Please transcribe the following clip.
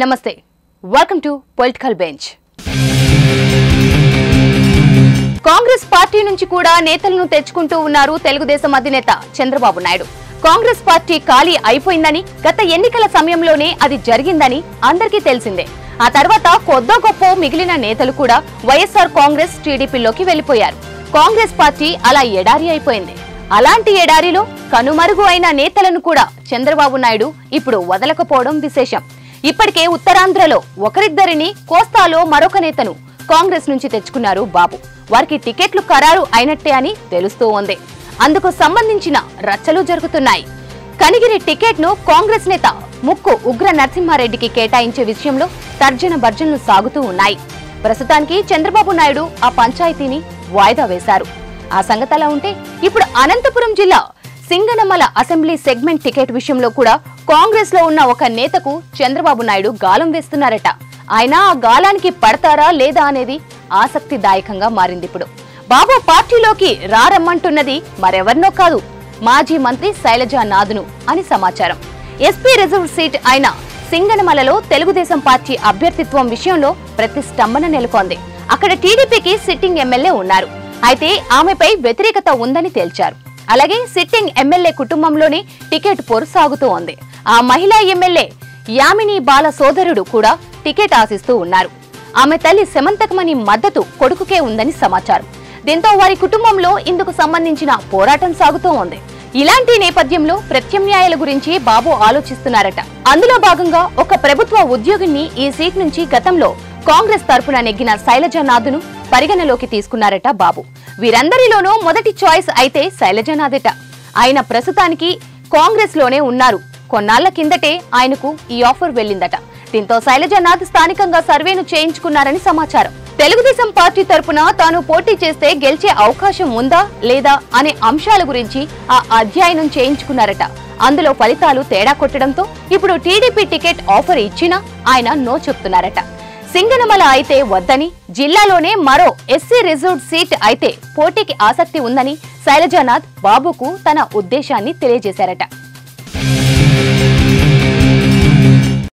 నమస్తే welcome to political bench Congress party నుంచి కూడా నేతలను తెచ్చుకుంటూ ఉన్నారు తెలుగుదేశం అధినేత చంద్రబాబు నాయుడు. కాంగ్రెస్ పార్టీ ఖాళీ అయిపోయిందని గత ఎన్నికల సమయంలోనే అది జరిగిందని అందరికీ తెలిసిందే. ఆ తర్వాత కొద్దో గొప్ప మిగిలిన నేతలు కూడా వైఎస్ఆర్ కాంగ్రెస్ టీడీపీలోకి వెళ్ళిపోయారు కాంగ్రెస్ పార్టీ అలా ఎడారి అయిపోయింది. అలాంటి ఎడారిలో కనుమరుగు అయిన నేతలను కూడా చంద్రబాబు నాయుడు ఇప్పుడు వదలకపోవడం విశేషం. ఇప్పటికే ఉత్తరాంధ్రలో ఒకరిద్దరిని కోస్తాలో మరొక నేతను కాంగ్రెస్ నుంచి తెచ్చుకున్నారు బాబు. వారికి టికెట్లు ఖరారు అయినట్టే అని తెలుస్తూ ఉంది. అందుకు సంబంధించిన రచ్చలు జరుగుతున్నాయి. కనిగిరి టికెట్ను కాంగ్రెస్ నేత ముక్కు ఉగ్ర నరసింహారెడ్డికి కేటాయించే విషయంలో తర్జన భర్జనలు సాగుతూ ఉన్నాయి. ప్రస్తుతానికి చంద్రబాబు నాయుడు ఆ పంచాయతీని వాయిదా వేశారు. ఆ సంగతి ఉంటే ఇప్పుడు అనంతపురం జిల్లా సింగనమల అసెంబ్లీ సెగ్మెంట్ టికెట్ విషయంలో కూడా కాంగ్రెస్లో ఉన్న ఒక నేతకు చంద్రబాబు నాయుడు గాలం వేస్తున్నారట. ఆయన ఆ గాలానికి పడతారా లేదా అనేది ఆసక్తిదాయకంగా మారింది ఇప్పుడు. బాబు పార్టీలోకి రారమ్మంటున్నది మరెవరినో కాదు మాజీ మంత్రి శైలజా నాదును అని సమాచారం. ఎస్పీ రిజర్వ్ సీట్ అయిన సింగనమలలో తెలుగుదేశం పార్టీ అభ్యర్థిత్వం విషయంలో ప్రతిష్టంభన నెలకొంది. అక్కడ టీడీపీకి సిట్టింగ్ ఎమ్మెల్యే ఉన్నారు. అయితే ఆమెపై వ్యతిరేకత ఉందని తేల్చారు. అలాగే సిట్టింగ్ ఎమ్మెల్యే కుటుంబంలోనే టికెట్ పొరు సాగుతూ ఉంది. ఆ మహిళా ఎమ్మెల్యే యామిని బాల సోదరుడు కూడా టికెట్ ఆశిస్తూ ఉన్నారు. ఆమె తల్లి సెమంతకమణి మద్దతు కొడుకుకే ఉందని సమాచారం. దీంతో వారి కుటుంబంలో ఇందుకు సంబంధించిన పోరాటం సాగుతూ ఉంది. ఇలాంటి నేపథ్యంలో ప్రత్యామ్నాయాల గురించి బాబు ఆలోచిస్తున్నారట. అందులో భాగంగా ఒక ప్రభుత్వ ఉద్యోగిని ఈ సీట్ నుంచి గతంలో కాంగ్రెస్ తరపున నెగ్గిన శైలజానాథ్ను పరిగణలోకి తీసుకున్నారట బాబు. వీరందరిలోనూ మొదటి చాయిస్ అయితే శైలజనాథట ఆయన ప్రస్తుతానికి కాంగ్రెస్లోనే ఉన్నారు. కొన్నాళ్ళ కిందటే ఆయనకు ఈ ఆఫర్ వెళ్ళిందట. దీంతో శైలజనాథ్ స్థానికంగా సర్వేను చేయించుకున్నారని సమాచారం. తెలుగుదేశం పార్టీ తరపున తాను పోటీ చేస్తే గెలిచే అవకాశం ఉందా లేదా అనే అంశాల గురించి ఆ అధ్యయనం చేయించుకున్నారట. అందులో ఫలితాలు తేడా కొట్టడంతో ఇప్పుడు టీడీపీ టికెట్ ఆఫర్ ఇచ్చినా ఆయన నో చెప్తున్నారట. సింగనమల అయితే వద్దని జిల్లాలోనే మరో ఎస్సీ రిజర్వ్ సీట్ అయితే పోటీకి ఆసక్తి ఉందని శైలజానాథ్ బాబుకు తన ఉద్దేశాన్ని తెలియజేశారట.